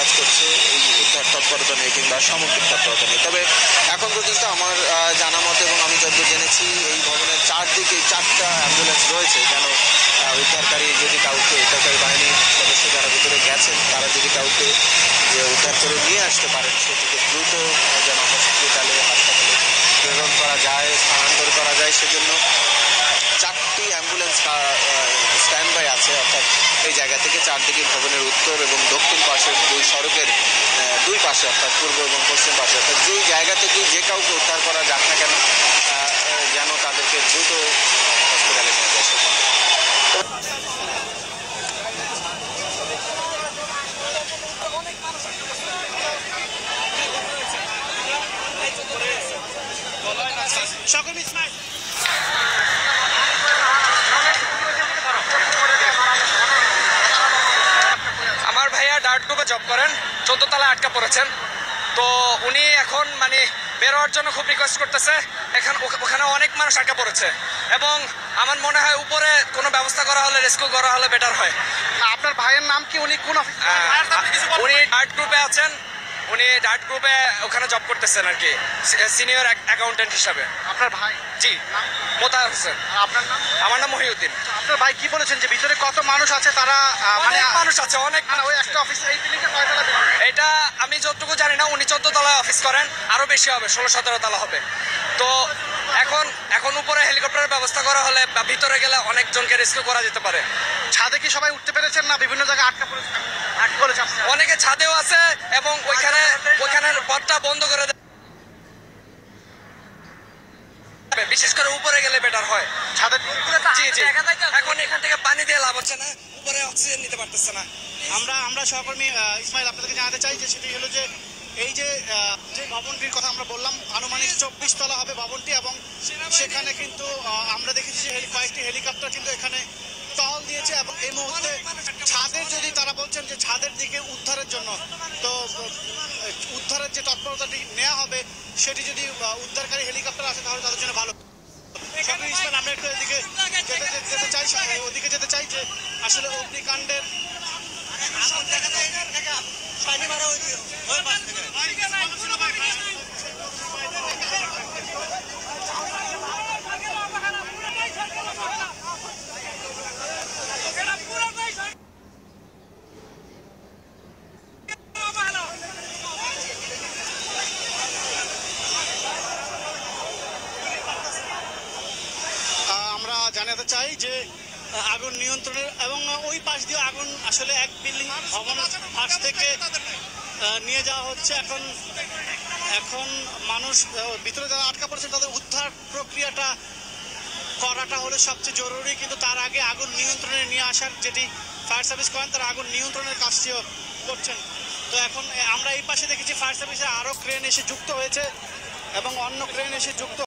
বিরাজ করছে, এই তৎপরতা নিয়ে কিংবা সামগ্রিক তৎপরতা নিয়ে তবে এখন পর্যন্ত আমার জানা মতে এবং আমি যতদূর জেনেছি, এই ভবনের চারদিকে চারটা অ্যাম্বুলেন্স রয়েছে, যেন উদ্ধারকারী যদি কাউকে, উদ্ধারকারী বাহিনীর সদস্য যারা ভিতরে গেছেন, তারা যদি কাউকে, যে উদ্ধার করে নিয়ে আসতে পারেন সেটিকে দ্রুত যেন হসপিটালে, হাসপাতালে প্রেরণ করা যায়, স্থানান্তর করা যায়। সেজন্য চারটি অ্যাম্বুলেন্স স্ট্যান্ড বাই আছে, অর্থাৎ এই জায়গা থেকে চারদিকে ভবনের উত্তর এবং দক্ষিণ সড়কের দুই পাশে অর্থাৎ পূর্ব এবং পশ্চিম পাশে অর্থাৎ যেই জায়গা থেকে যে কাউকে উদ্ধার করা যাক না কেন যেন তাদেরকে দ্রুত হসপিটালে নিয়ে যায়। সকল ভাইয়া জব করেন। চোদ্দ তলায় আটকা পড়েছেন। তো উনি এখন মানে বেরোয়ার জন্য খুব রিকোয়েস্ট করতেছে। এখন ওখানে অনেক মানুষ আটকা পড়েছে। এবং আমার মনে হয় উপরে কোনো ব্যবস্থা করা হলে রেস্কিউ করা হলে বেটার হয়। আপনার ভাইয়ের নাম কি? উনি কোন উনি আর্ট গ্রুপে আছেন। উনি ডার্ট গ্রুপে ওখানে জব করতেছেন আর কি সিনিয়র অ্যাকাউন্টেন্ট হিসাবে। আপনার ভাই? জি। মোতাহার হোসেন। আপনার নাম? আমার নাম মহিউদ্দিন। আপনার ভাই কি বলেছেন যে ভিতরে কত মানুষ আছে তারা মানে মানুষ আছে অনেক মানে ওই একটা অফিস এই বিল্ডিং এর কয়তলা? এটা আমি যতটুকু জানি না উনি চোদ্দ তলায় অফিস করেন আরও বেশি হবে ষোলো সতেরো তলা হবে। তো এখন এখন উপরে হেলিকপ্টারের ব্যবস্থা করা হলে বা ভিতরে গেলে অনেকজনকে রেস্কিউ করা যেতে পারে। ছাদে কি সবাই উঠতে পেরেছেন না? বিভিন্ন জায়গায় আটকা পড়েছে। আটকা পড়েছে অনেকে ছাদেও আছে এবং পথটা বন্ধ করে দেয় বিশেষ করে উপরে গেলে বেটার হয়। ছাদে জি জি। এখন এখান থেকে পানি দিয়ে লাভ হচ্ছে না। উপরে অক্সিজেন নিতে পারতেছে না। আমরা আমরা সহকর্মী ইসমাইল আপনাদেরকে জানাতে চাই যে সেটি হলো যে এই যে যে ভবনটির কথা আমরা বললাম আনুমানিক চব্বিশ তলা হবে ভবনটি এবং সেখানে কিন্তু আমরা দেখেছি যে কয়েকটি হেলিকপ্টার কিন্তু এখানে টহল দিয়েছে এবং এই মুহূর্তে ছাদের যদি তারা বলছেন যে ছাদের দিকে উদ্ধারের জন্য তো যে তৎপরতাটি নেওয়া হবে সেটি যদি উদ্ধারকারী হেলিকপ্টার আসে তাহলে তাদের জন্য ভালো। আমরা একটু এদিকে যেতে চাই ওদিকে যেতে চাই যে আসলে অগ্নিকাণ্ডের চাই যে আগুন নিয়ন্ত্রণের এবং ওই পাশ দিয়ে আগুন আসলে এক বিল্ডিং ভবনের পাশ থেকে নিয়ে যাওয়া হচ্ছে। এখন এখন মানুষ ভিতরে যারা আটকা পড়েছে তাদের উদ্ধার প্রক্রিয়াটা করাটা হলে সবচেয়ে জরুরি। কিন্তু তার আগে আগুন নিয়ন্ত্রণে নিয়ে আসার যেটি ফায়ার সার্ভিস করেন, তারা আগুন নিয়ন্ত্রণের কাজটিও করছেন। তো এখন আমরা এই পাশে দেখেছি ফায়ার সার্ভিসে আরও ক্রেন এসে যুক্ত হয়েছে এবং অন্য ক্রেন এসে যুক্ত